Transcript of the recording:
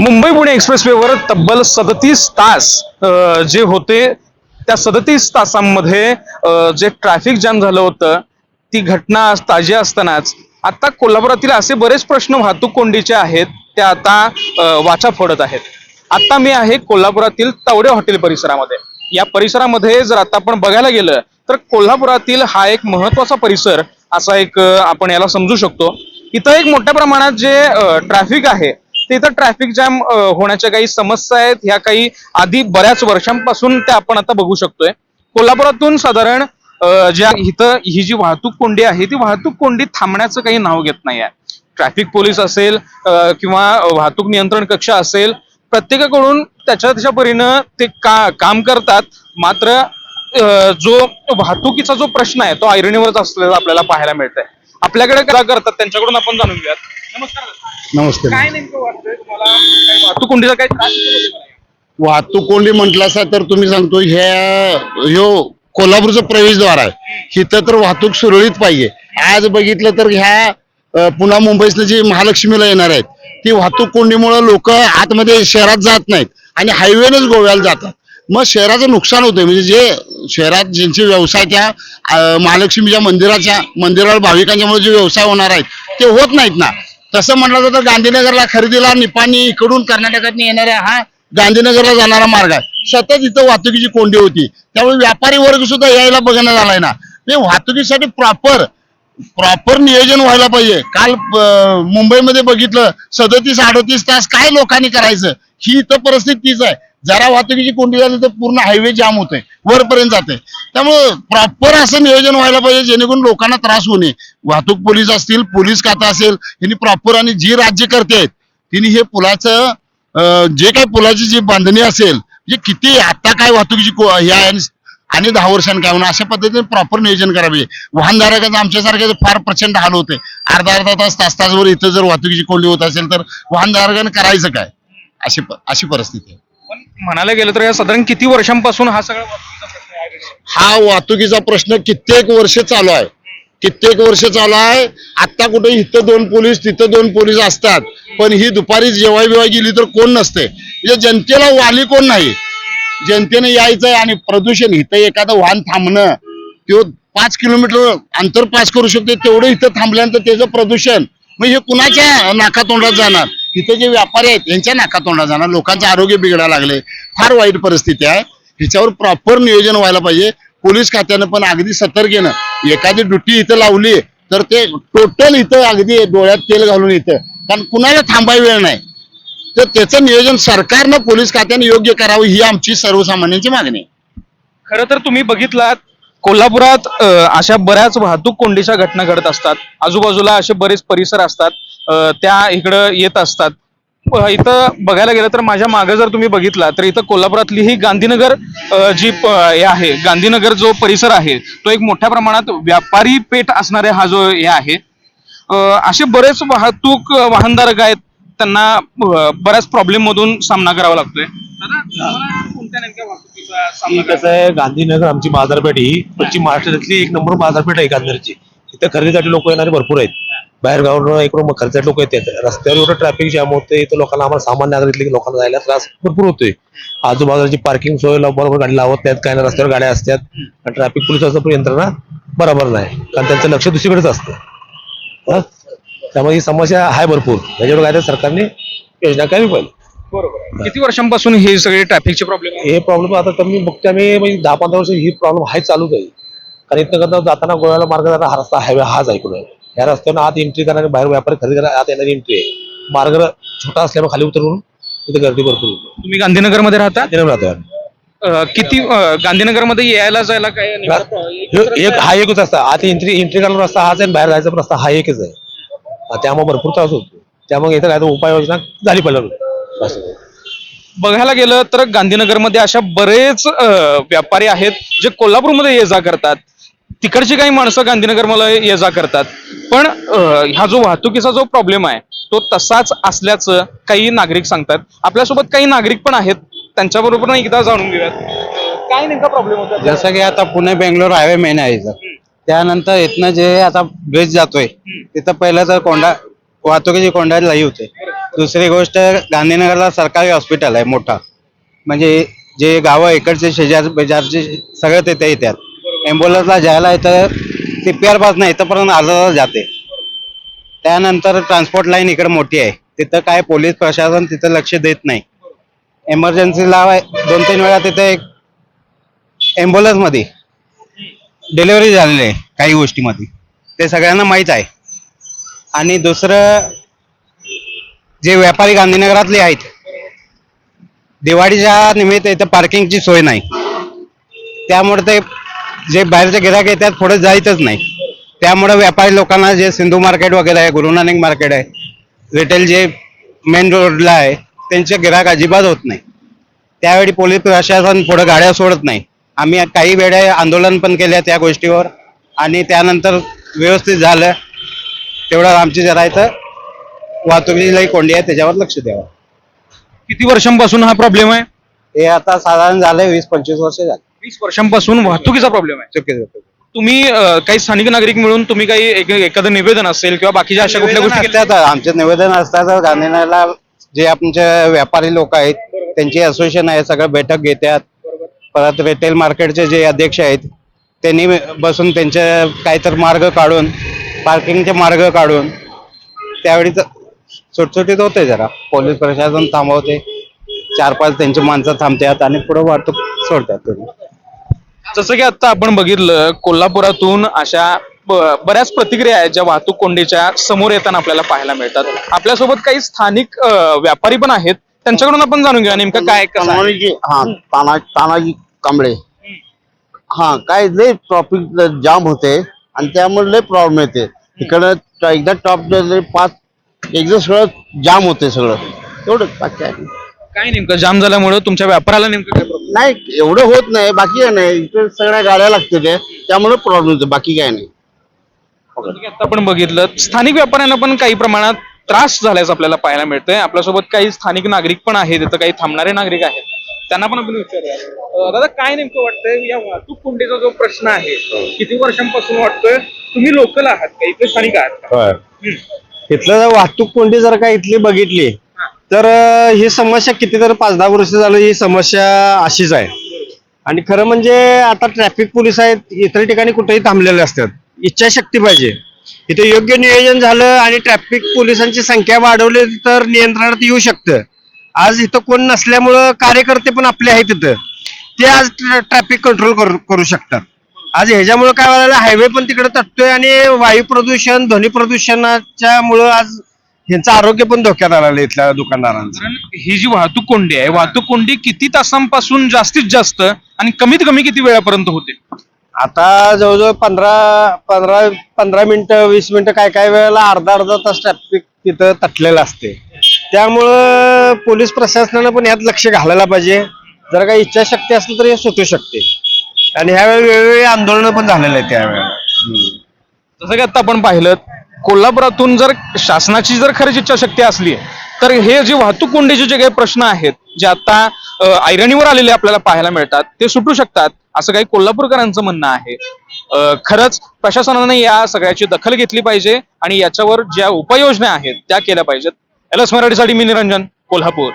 मुंबई पुणे एक्सप्रेसवेवर तब्बल सदतीस तास जे होते त्या सदतीस तासांमध्ये जे ट्रॅफिक जाम झालं होतं ती घटना ताजी असतानाच आता कोल्हापुरातील असे बरेच प्रश्न वाहतूक कोंडीचे आहेत ते आता वाचा फोडत आहेत. आता मी आहे कोल्हापुरातील तावडे हॉटेल परिसरामध्ये. या परिसरामध्ये जर आता आपण बघायला गेलं तर कोल्हापुरातील हा एक महत्त्वाचा परिसर असा एक आपण याला समजू शकतो. इथं एक मोठ्या प्रमाणात जे ट्रॅफिक आहे तिथं ट्रॅफिक जॅम होण्याच्या काही समस्या आहेत. ह्या काही आधी बऱ्याच वर्षांपासून त्या आपण आता बघू शकतोय. कोल्हापुरातून साधारण ज्या इथं ही जी वाहतूक कोंडी आहे ती वाहतूक कोंडी थांबण्याचं काही नाव घेत नाही आहे. ट्रॅफिक पोलीस असेल किंवा वाहतूक नियंत्रण कक्ष असेल प्रत्येकाकडून त्याच्या त्याच्या परीनं ते का काम करतात. मात्र जो वाहतुकीचा जो प्रश्न आहे तो ऐरणीवरच असलेला आपल्याला पाहायला मिळतंय. आपल्याकडे काय करतात त्यांच्याकडून आपण जाणून घेऊयात. नमस्कार नमस्ते. काय नेमकं वाटतंय तुम्हाला? काय वाहतूक कोंडीचा काय त्रास होतो तुम्हाला? वाहतूक कोंडी म्हटलासा तर तुम्ही सांगतो ह्या ह्यो कोल्हापूरचं प्रवेशद्वार आहे. इथं तर वाहतूक सुरळीत पाहिजे. आज बघितलं तर ह्या अ, पुन्हा मुंबईतनं जी महालक्ष्मीला येणार आहेत ती वाहतूक कोंडीमुळे लोक आतमध्ये शहरात जात नाहीत आणि हायवेनच गोव्याला जातात. मग शहराचं नुकसान होतंय. म्हणजे जे शहरात ज्यांचे व्यवसाय त्या अ, महालक्ष्मीच्या मंदिराच्या मंदिराला भाविकांच्यामुळे जे व्यवसाय होणार आहेत ते होत नाहीत ना. तसं म्हटलं तर गांधीनगरला खरेदीला निपाणी इकडून कर्नाटकात येणाऱ्या हा गांधीनगरला जाणारा मार्ग आहे. सतत इथं वाहतुकीची कोंडी होती. त्यामुळे व्यापारी वर्ग सुद्धा यायला बघण्यात झालाय ना. ते वाहतुकीसाठी प्रॉपर प्रॉपर नियोजन व्हायला पाहिजे. काल मुंबईमध्ये बघितलं सदतीस अडतीस तास काय लोकांनी करायचं? ही इथं परिस्थिती तीच आहे. जरा वाहतुकीची कोंडी झाली तर पूर्ण हायवे जाम होते वरपर्यंत जाते त्यामुळे प्रॉपर असं नियोजन व्हायला पाहिजे जेणेकरून लोकांना त्रास होऊ नये. वाहतूक पोलीस असतील पोलीस खाता असेल यांनी प्रॉपर आणि जी राज्य करते तिने हे पुलाचं जे काही पुलाची जी बांधणी असेल जे किती आता काय वाहतुकीची को- हे आहे आणि- दहा वर्षांनी काय म्हणून अशा पद्धतीने प्रॉपर नियोजन करावे. वाहनधारकांचं आमच्यासारखे फार प्रचंड हाल होते. अर्धा अर्धा तास तास तासभर इथं जर वाहतुकीची कोंडी होत असेल तर वाहनधारकांनी करायचं काय? अशी अशी परिस्थिती आहे. पण म्हणायला गेलं तर या साधारण किती वर्षांपासून हा सगळा वाहतुकीचा प्रश्न आहे हा वाहतुकीचा प्रश्न कित्येक वर्ष चालू आहे. कित्येक वर्ष चालू आहे. आता कुठे इथं दोन पोलीस तिथं दोन पोलीस असतात. पण ही दुपारी जेवाय बिवाय गेली तर कोण नसते. म्हणजे जनतेला वाली कोण नाही? जनतेने यायचंय आणि प्रदूषण इथं एखादं वाहन थांबणं तो पाच किलोमीटर अंतर पास करू शकते तेवढं इथं थांबल्यानंतर त्याचं प्रदूषण. मग हे कुणाच्या नाकातोंडात जाणार? इथे जे व्यापारी आहेत यांच्या नाकातोंडा जाणार. लोकांचं आरोग्य बिघडायला लागले. फार वाईट परिस्थिती आहे. ह्याच्यावर प्रॉपर नियोजन व्हायला पाहिजे. पोलीस खात्यानं पण अगदी सतर्केनं. एखादी ड्युटी इथं लावली तर ते टोटल इथं अगदी डोळ्यात तेल घालून इथं. कारण कुणाला थांबाय वेळ नाही. तर त्याचं नियोजन सरकारनं पोलीस खात्याने योग्य करावं ही आमची सर्वसामान्यांची मागणी आहे. खरं तर तुम्ही बघितलात कोल्हापुरात अशा बऱ्याच वाहतूक कोंडीच्या घटना घडत असतात. आजूबाजूला असे बरेच परिसर असतात. त्या इकडं येत असतात. इथं बघायला गेलं तर माझ्या मागे जर तुम्ही बघितला तर इथं कोल्हापुरातली ही गांधीनगर जी आहे गांधीनगर जो परिसर आहे तो एक मोठ्या प्रमाणात व्यापारी पेठ असणारे हा जो हे आहे. असे बरेच वाहतूक वाहनधारक आहेत त्यांना बऱ्याच प्रॉब्लेम मधून सामना करावा लागतोय. कसं आहे गांधीनगर आमची बाजारपेठ ही पश्चिम महाराष्ट्रातली एक नंबर बाजारपेठ आहे गांधीनगरची इथं खरेदीसाठी लोक येणारे भरपूर आहेत. बाहेर गावावरून इकडून खर्चासाठी लोक येतात. रस्त्यावर एवढं ट्रॅफिक जाम होते इथं लोकांना आम्हाला सामान्य नागरिक लोकांना जायला त्रास भरपूर होतोय. आजूबाजूची पार्किंग सोय बरोबर गाडी लावत नाहीत काय नाही रस्त्यावर गाड्या असतात. ट्रॅफिक पोलिसाचं पण यंत्रणा बरोबर नाही. कारण त्यांचं लक्ष दुसरीकडेच असतं. हं? त्यामुळे ही समस्या आहे भरपूर. त्याच्यावर काय सरकारने योजना करावी पाहिजे. बरोबर. किती वर्षांपासून हे सगळे ट्रॅफिकचे प्रॉब्लेम हे प्रॉब्लेम आता कमी बघते आम्ही म्हणजे दहा पंधरा वर्ष ही प्रॉब्लेम आहे चालूच आहे. कारण इथं करता जाताना गोव्याला मार्ग जाता हा रस्ता हायवे हाच आहे या रस्त्यानं आत एंट्री करणारे बाहेर व्यापारी खरेदी करायला आत येणारी एंट्री आहे. मार्ग छोटा असल्यामुळे खाली उतरून तिथे गर्दी भरपूर होती. तुम्ही गांधीनगरमध्ये राहता आम्ही. अं, किती गांधीनगरमध्ये यायला जायला काय एक हा एकच रस्ता. आत एंट्री एंट्री करणारा रस्ता हाच आहे आणि बाहेर जायचा पण रस्ता हा एकच आहे. हा, त्यामुळे भरपूर त्रास होतो. त्यामुळे इथं काय उपाययोजना झाली पाहिजे असं. बघायला गेलं तर गांधीनगरमध्ये अशा बरेच अं, व्यापारी आहेत जे कोल्हापूरमध्ये ये जा करतात. तिकडची काही माणसं गांधीनगर मला ये जा करतात. पण हा जो वाहतुकीचा जो प्रॉब्लेम आहे तो तसाच असल्याचं काही नागरिक सांगतात. आपल्यासोबत काही नागरिक पण आहेत. त्यांच्याबरोबर एकदा जाणून घेऊयात. काय नेमका प्रॉब्लेम होता? जसं की आता पुणे बेंगलोर हायवे मेन आहे इथं. त्यानंतर इथनं जे आता ब्रिज जातोय तिथं पहिलं तर कोंडा वाहतुकीची कोंडा लई होते. दुसरी गोष्ट गांधीनगरला सरकारी हॉस्पिटल आहे मोठा. म्हणजे जे गावं इकडचे शेजार बेजारचे सगळे तिथे येतात. ॲम्ब्युलन्सला जायला इथं सी पी पास नाही इथंपर्यंत अर्धा तास जाते. त्यानंतर ट्रान्सपोर्ट लाईन इकडे मोठी आहे. तिथं काय पोलीस प्रशासन तिथं लक्ष देत नाही. एमर्जन्सीला दोन तीन वेळा तिथे एक ॲम्ब्युलन्समध्ये डिलिव्हरी झालेली आहे काही गोष्टीमध्ये. ते सगळ्यांना माहीत आहे. आणि दुसरं जे व्यापारी गांधीनगरातले आहेत दिवाळीच्या निमित्त इथं पार्किंगची सोय नाही. त्यामुळे ते जे बाहेरचे गिराक येतात पुढे जायचंच नाही. त्यामुळे व्यापारी लोकांना जे सिंधू मार्केट वगैरे आहे गुरु नानक मार्केट आहे रिटेल जे मेन रोडला आहे त्यांचे गिराक अजिबात होत नाही. त्यावेळी पोलीस प्रशासन पुढे गाड्या सोडत नाही. आम्ही काही वेळा आंदोलन पण केल्या त्या गोष्टीवर आणि त्यानंतर व्यवस्थित झालं. तेवढं आमची जरा इथं वाहतुकीलाही कोंडी आहे त्याच्यावर लक्ष द्यावं. किती वर्षांपासून हा प्रॉब्लेम आहे? हे आता साधारण झालंय वीस पंचवीस वर्ष झाले. वीस वर्षांपासून वाहतुकीचा प्रॉब्लेम आहे चुकीचं. तुम्ही अं, काही स्थानिक नागरिक मिळून तुम्ही काही एक- एखादं निवेदन असेल किंवा बाकीच्या अशा कुठल्या निवेदन गोष्टी केल्या? आमचे निवेदन असतात गांधीनगरला जे आमचे व्यापारी लोक आहेत त्यांची असोसिएशन आहे सगळं बैठक घेतात परत रिटेल मार्केटचे जे अध्यक्ष आहेत त्यांनी बसून त्यांचे काहीतरी मार्ग काढून पार्किंगचे मार्ग काढून त्यावेळी तर सुटसुटीत होते जरा पोलीस प्रशासन थांबवते चार पाच त्यांची माणसं थांबतात आणि पुढे वाहतूक सोडतात तुम्ही जसं की आता आपण बघितलं कोल्हापुरातून अशा बऱ्याच प्रतिक्रिया आहेत ज्या वाहतूक कोंडीच्या समोर येताना आपल्याला पाहायला मिळतात. आपल्यासोबत काही स्थानिक व्यापारी पण आहेत. त्यांच्याकडून आपण जाणून घेऊया नेमकं काय कसं आहे. तानाजी हा ताना तानाजी कांबळे. हा काय लय ट्रॉफिक जाम होते आणि त्यामुळे लय प्रॉब्लेम येते. इकडं ट- एकदा टॉप पाच एकदा सगळं जाम होते सगळं. एवढंच बाकी आहे? काय नेमकं? जाम झाल्यामुळे तुमच्या व्यापाराला नेमकं काय प्रॉब्लेम नाही एवढं होत नाही बाकी काय नाही इकडे सगळ्या गाड्या लागते ते त्यामुळे प्रॉब्लेम होते बाकी काय नाही. आता आपण बघितलं स्थानिक व्यापाऱ्यांना पण काही प्रमाणात त्रास झाल्याचं आपल्याला पाहायला मिळतंय. आपल्यासोबत काही स्थानिक नागरिक पण आहेत इथं काही थांबणारे नागरिक आहेत. त्यांना पण आपण विचारूया. अं, दादा काय नेमकं वाटतंय? या वाहतूक कोंडीचा जो प्रश्न आहे किती वर्षांपासून वाटतोय? तुम्ही लोकल आहात का? इथे स्थानिक आहात का? होय. इथलं जर वाहतूक कोंडी जर का इथली बघितली तर ही समस्या किती तर पाच दहा वर्ष झालं ही समस्या अशीच आहे. आणि खरं म्हणजे आता ट्रॅफिक पोलीस आहेत इतर ठिकाणी कुठेही थांबलेले असतात. इच्छाशक्ती पाहिजे. इथे योग्य नियोजन झालं आणि ट्रॅफिक पोलिसांची संख्या वाढवली तर नियंत्रणात येऊ शकतं. आज इथं कोण नसल्यामुळं कार्यकर्ते पण आपले आहेत तिथं ते आज ट्रॅफिक कंट्रोल करू करू शकतात. आज ह्याच्यामुळे काय व्हायला हायवे पण तिकडे तटतोय आणि वायू प्रदूषण ध्वनी प्रदूषणाच्या मुळे आज ह्यांचं आरोग्य पण धोक्यात आलेलं आहे इथल्या दुकानदारांचं. कारण ही जी वाहतूक कोंडी आहे वाहतूक कोंडी किती तासांपासून जास्तीत जास्त आणि कमीत कमी किती वेळापर्यंत होते? आता जवळजवळ पंधरा पंधरा पंधरा मिनिटं वीस मिनिटं काय काय वेळेला अर्धा अर्धा तास ट्रॅफिक तिथं तटलेलं असते. त्यामुळं पोलीस प्रशासनानं पण यात लक्ष घालायला पाहिजे. जर काही इच्छाशक्ती असली तर हे सुटू शकते. आणि ह्यावेळी वेगवेगळी आंदोलनं पण झालेले आहेत त्यावेळेला. जसं की आता आपण पाहिलं कोल्हापुरातून जर शासनाची जर खरंच इच्छाशक्ती असली तर हे जे वाहतूक कोंडीचे जे काही प्रश्न आहेत जे आता ऐरणीवर आलेले आपल्याला पाहायला मिळतात ते सुटू शकतात असं काही कोल्हापूरकरांचं म्हणणं आहे. खरंच प्रशासनाने या सगळ्याची दखल घेतली पाहिजे आणि याच्यावर ज्या उपाययोजना आहेत त्या केल्या पाहिजेत. एल एस मराठीसाठी मी निरंजन कोल्हापूर.